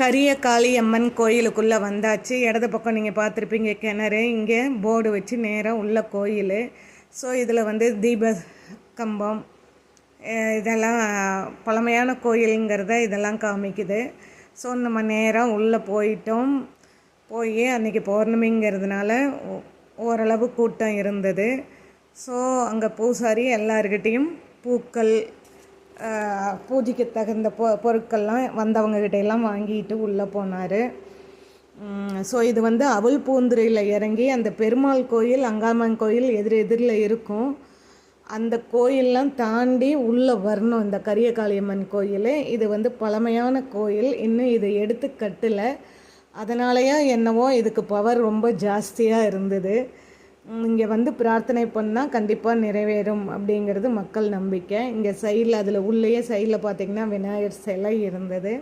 கரிய காளியம்மன் கோயிலுக்குள்ளே வந்தாச்சு. இடது பக்கம் நீங்கள் பார்த்துருப்பீங்க கிணறு. இங்கே போர்டு வச்சு நேராக உள்ள கோயில். ஸோ இதில் வந்து தீப கம்பம் இதெல்லாம் பழமையான கோயிலுங்கிறத இதெல்லாம் காமிக்குது. ஸோ நம்ம நேராக உள்ளே போயிட்டோம். போய் அன்றைக்கி பௌர்ணமிங்கிறதுனால ஓரளவு கூட்டம் இருந்தது. ஸோ அங்கே பூசாரி எல்லார்கிட்டேயும் பூக்கள் பூஜைக்கு தகுந்த பொ பொருட்கள்லாம் வந்தவங்ககிட்ட எல்லாம் வாங்கிட்டு உள்ளே போனார். ஸோ இது வந்து அவல் பூந்துரையில் இறங்கி அந்த பெருமாள் கோயில் அங்காமன் கோயில் எதிர் எதிரில் இருக்கும். அந்த கோயிலெலாம் தாண்டி உள்ளே வரணும் இந்த கரியகாளியம்மன் கோயில். இது வந்து பழமையான கோயில். இன்னும் இதை எடுத்து கட்டலை. அதனாலயா என்னவோ இதுக்கு பவர் ரொம்ப ஜாஸ்தியாக இருந்தது. இங்கே வந்து பிரார்த்தனை பண்ணால் கண்டிப்பாக நிறைவேறும் அப்படிங்கிறது மக்கள் நம்பிக்கை. இங்கே சைடில் அதில் உள்ளேயே சைடில் பார்த்திங்கன்னா விநாயகர் சிலை இருந்தது.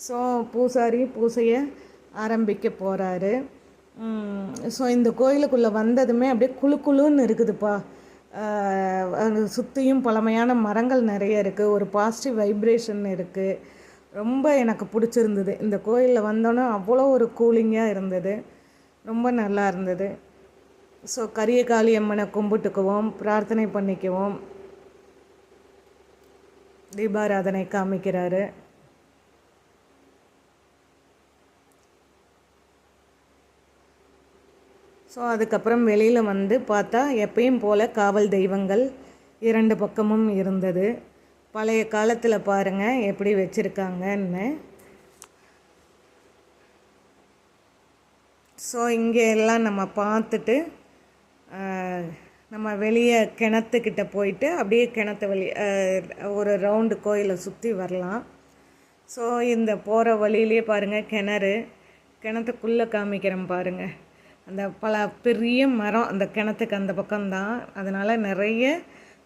ஸோ பூசாரி பூசையை ஆரம்பிக்க போகிறாரு ஸோ இந்த கோயிலுக்குள்ளே வந்ததுமே அப்படியே குளு குளுன்னு இருக்குதுப்பா. சுற்றியும் பழமையான மரங்கள் நிறைய இருக்குது ஒரு பாசிட்டிவ் வைப்ரேஷன் இருக்குது ரொம்ப எனக்கு பிடிச்சிருந்தது. இந்த கோயிலில் வந்தோன்னே அவ்வளோ ஒரு கூலிங்காக இருந்தது. ரொம்ப நல்லா இருந்தது. ஸோ கரியகாளி அம்மனை கும்பிட்டுக்குவோம் பிரார்த்தனை பண்ணிக்குவோம். தீபாராதனை காமிக்கிறாரு. ஸோ அதுக்கப்புறம் வெளியில் வந்து பார்த்தா எப்பயும் போல் காவல் தெய்வங்கள் இரண்டு பக்கமும் இருந்தது. பழைய காலத்தில் பாருங்கள் எப்படி வச்சுருக்காங்கன்னு. ஸோ இங்கே எல்லாம் நம்ம பார்த்துட்டு நம்ம வெளியே கிணத்துக்கிட்ட போயிட்டு அப்படியே கிணத்து வழி ஒரு ரவுண்டு கோயிலை சுற்றி வரலாம். ஸோ இந்த போகிற வழியிலே பாருங்கள் கிணறு. கிணத்துக்குள்ளே காமிக்கிறேன் பாருங்கள் அந்த பல பெரிய மரம் அந்த கிணத்துக்கு அந்த பக்கம்தான். அதனால் நிறைய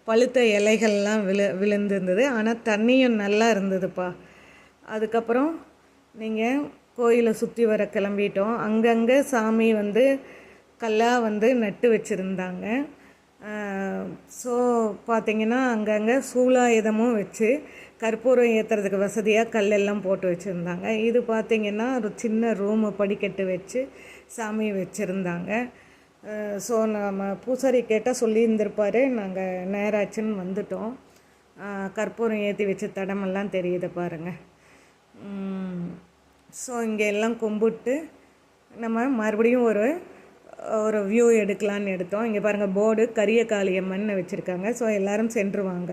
பழுத்த இலைகள்லாம் விழு விழுந்துருந்தது. ஆனால் தண்ணியும் நல்லா இருந்ததுப்பா. அதுக்கப்புறம் நீங்கள் கோயிலை சுற்றி வர கிளம்பிட்டோம். அங்கங்கே சாமி வந்து கல்லாக வந்து நட்டு வச்சுருந்தாங்க. ஸோ பார்த்தீங்கன்னா அங்கங்கே சூலாயுதமும் வச்சு கற்பூரம் ஏற்றுறதுக்கு வசதியாக கல்லெல்லாம் போட்டு வச்சுருந்தாங்க. இது பார்த்திங்கன்னா ஒரு சின்ன ரூமு படிக்கட்டு வச்சு சாமி வச்சுருந்தாங்க. ஸோ நம்ம பூசாரி கேட்டால் சொல்லியிருந்திருப்பார். நாங்கள் நேராச்சுன்னு வந்துட்டோம். கற்பூரம் ஏற்றி வச்ச தடமெல்லாம் தெரியுது பாருங்கள் ஸோ இங்கே எல்லாம் கும்பிட்டு நம்ம மறுபடியும் ஒரு ஒரு வியூ எடுக்கலான்னு எடுத்தோம். இங்கே பாருங்கள் போர்டு கரிய காளியம்மன் வச்சுருக்காங்க. ஸோ எல்லாரும் சென்று வாங்க.